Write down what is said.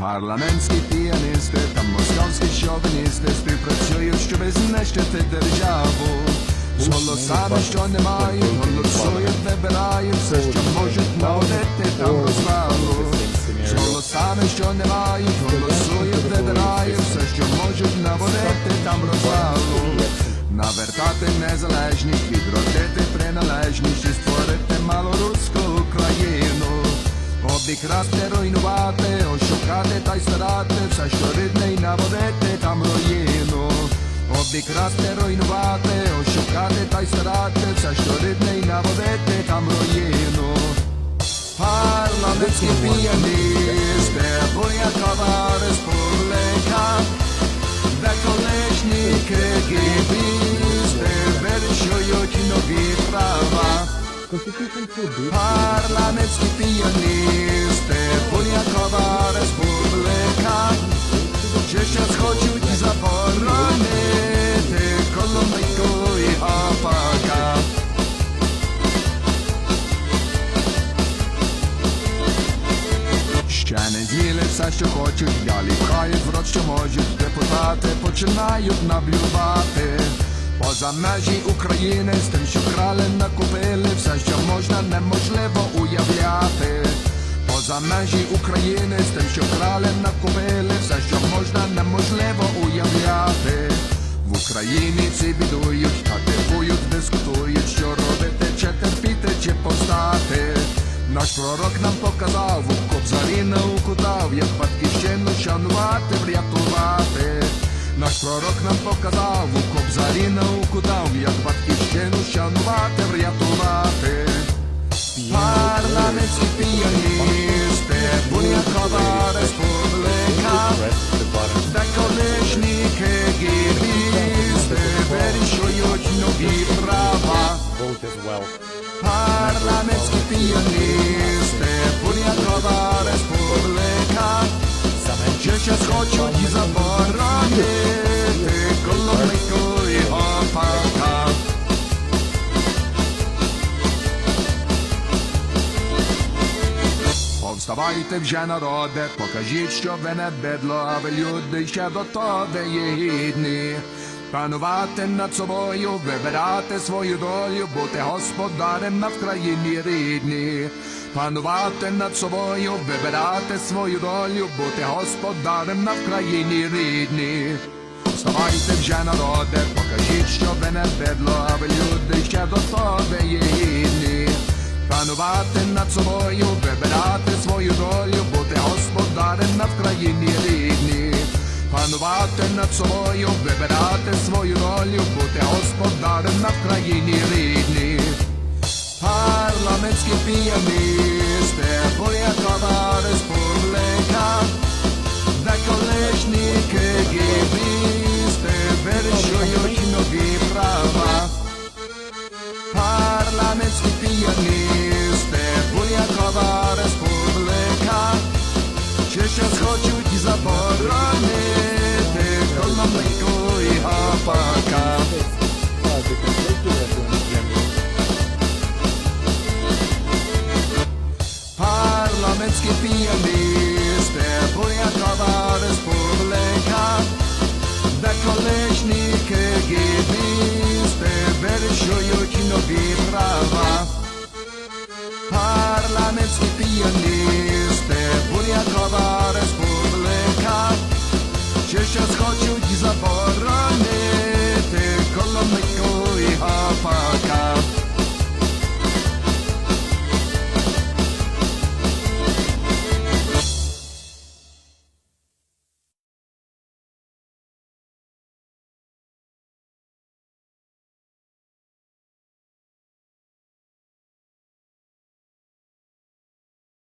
Парламентські піаністи та московські шовіністи співпрацюють, щоб знищити державу. З голосами, що не мають, голосують, вибирають все, що можуть наводити там розвалу. З голосами, що не мають, голосують, вибирають все, що можуть наводити там розвалу. Навертати незалежність, відродити приналежність і створити малоруську Україну. Обікрасти, руйнувати, ошукати та й старати все, що рідне й наводити там руїну. Обікрасти, руйнувати, ошукати та й старати все, що рідне й наводити там руїну. Парламентські піаністи, Бурякова республіка, де колишні кегібісти з'їли все, що хочуть, далі пхають в рот, що можуть, депутати починають наблювати. Поза межі України з тим, що крали, накупили все, що можна, неможливо уявляти. Поза межі України з тим, що крали, накупили все, Наш пророк нам показав, у кобзарі науку дав, як батьківщину шанувати, врятувати. Наш пророк нам показав, у кобзарі науку дав, як батьківщину шанувати, врятувати. Парламентські піаністи, Бурякова республіка, де колишні кегібісти вирішують нові права. Парламентські піаністи, Бурякова республіка, чи щось хочуть заборонити Коломийку і Гопака. Повставайте вже народе, покажіть, що ви не бидло, а ви люди ще до того є гідні. Панувати над собою, вибирати свою долю, бути господарем над країні рідні. Панувати над собою, вибирати свою долю, бути господарем над країні рідні. Вставайте вже народе, покажіть, що ви не бидло, а ви люди ще до того є гідні. Панувати над собою, вибирати свою долю, Панувати над собою, вибирати свою долю, бути господарем над країні рідні. Парламентські піаністи, Бурякова республіка, де колишні кегібісти вирішують нові права. Парламентські піаністи, Бурякова республіка, чи щось хочуть заборонити chłopaka. Parlamentskie pijany Ste pojakowa z podleka. Da koleśnike gibi Ste berszują kinowi prawa. Parlamentskie pijany Ste pojakowa z podleka. Cieszę schodził i zaborony